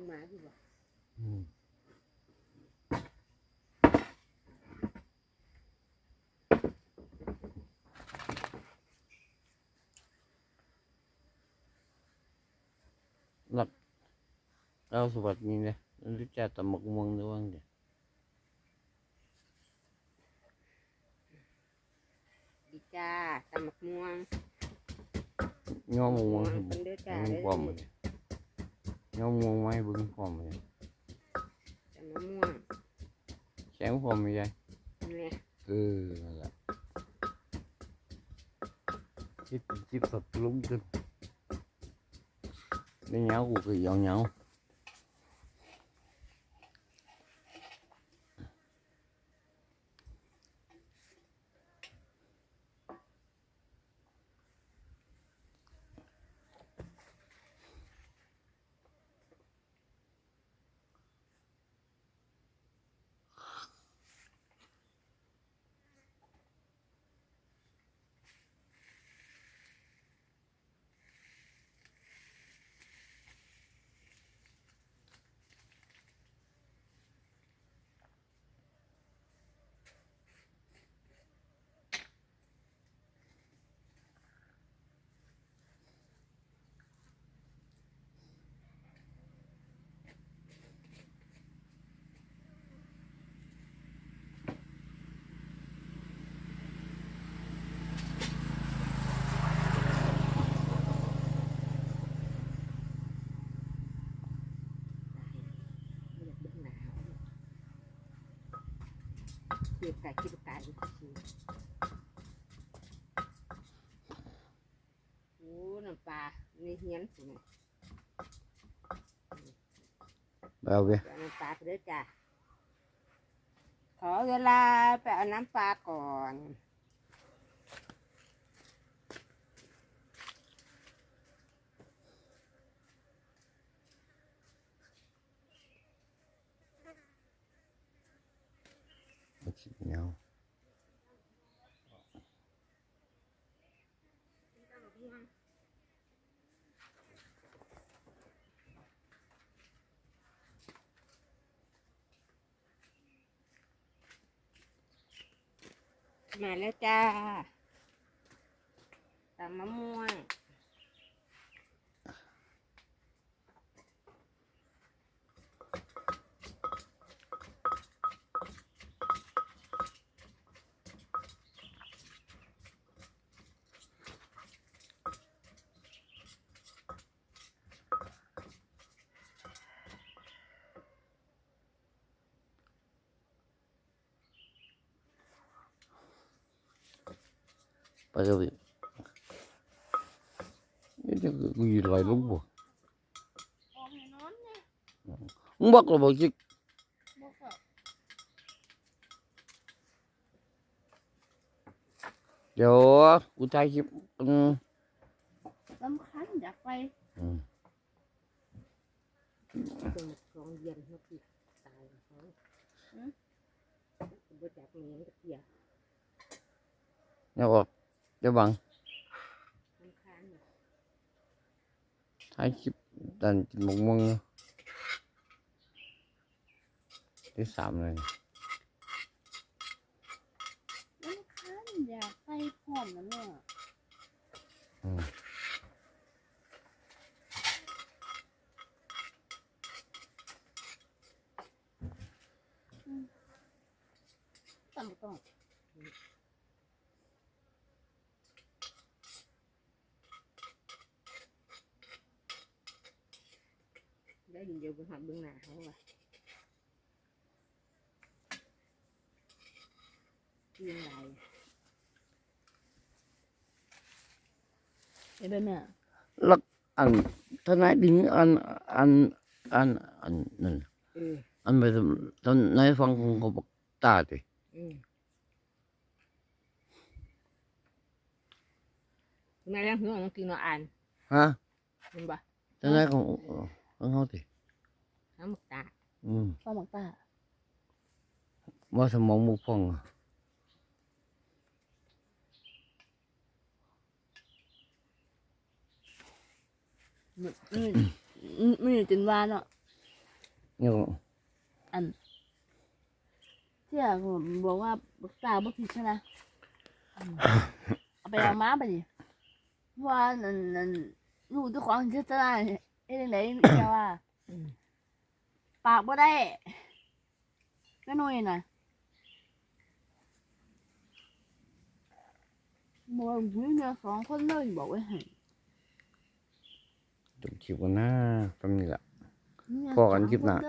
งหมาอยู่บ่อืมหลักเอาสวัสดีเลยรู้จักตำบักม่วงด้วยว่าเดี๋ยวดีจ้าตำมักม่วงย่อมะม่วงเพิ่ให้นเด้อจ้าเบิ่งเด้อความมันย่ อมะม่วงไว้เบิ่งความมัน ตำมะม่วง แข็งความไม่ใช่ นั่นแหละ เออนั่นแหละจิบจิบสับลุ้มขึ้นไม่เหงากูก็ยาวเหงา เกี่ยวกับคิดการอยู่ซื่อโอ้น้ำปลาในเฮียนสิแม่ไปเอาไปน้ำปลาไปเด้อจ้าขอเวลาไปเอาน้ำปลาก่อน เงามาแล้วจ้าตำมะม่วงไปเอาไปนี่จะกูยืนลอยลุกบ่ออกให้นอนเนี่ยมึงบอกเราบอกจิบอกว่า பகவை உயிர் வாயிலும் போ Bốc là bộ chiếc Dạ, của tay chứ ừ. Tấm khánh đã quay. Ừ. ừ. Con dành nó kìa giờ ยบอกเดี๋ยวบัง น้ำค้างอยู่ ถ่ายคลิปดันกินหมกม่วงที่สามเลย ลำคัญอยากไปพร้อมนะเนี่ย อืม ต้องต้อง đó dùng vô hợp đường nào không à chuyên này cái bên nè lắc ăn thế này đính ăn ăn ăn ăn ăn ăn. Ừ. Bây giờ thế này phong không có bọc ta thì ừ. nay đang hướng nó kia nó ăn. Hả? Đúng ba thế này cũng ừ. นอันอันอันนั่นเอออันไปทนายฟังของเขาบอกตาดิอืมแม่เลี้ยงหัวน้องกินเนาะอ่านฮะเห็นบ่ทนายของของเขาดิน้ำหมกตาอืมพ่อหมักตาว่าสมองมุกพองอะมันมันมันอยู่จนวานเนาะยังอันเที่ยผมบอกว่าบักตาบักผิดใช่ไหมอันเอาไปเอาม้าไปดิว่านั่นนั่นลูกเจ้าของจะจะได้ เอ้ยไหนเจ้าว่าปากบ่ได้ก็หน่อยน่ะบอกวิ่งเดียวสองคนเลยบอกไว้ให้จบคลิปกันนะแป๊บนึงละเมียพอกันคลิปหน้าสมคเด้อ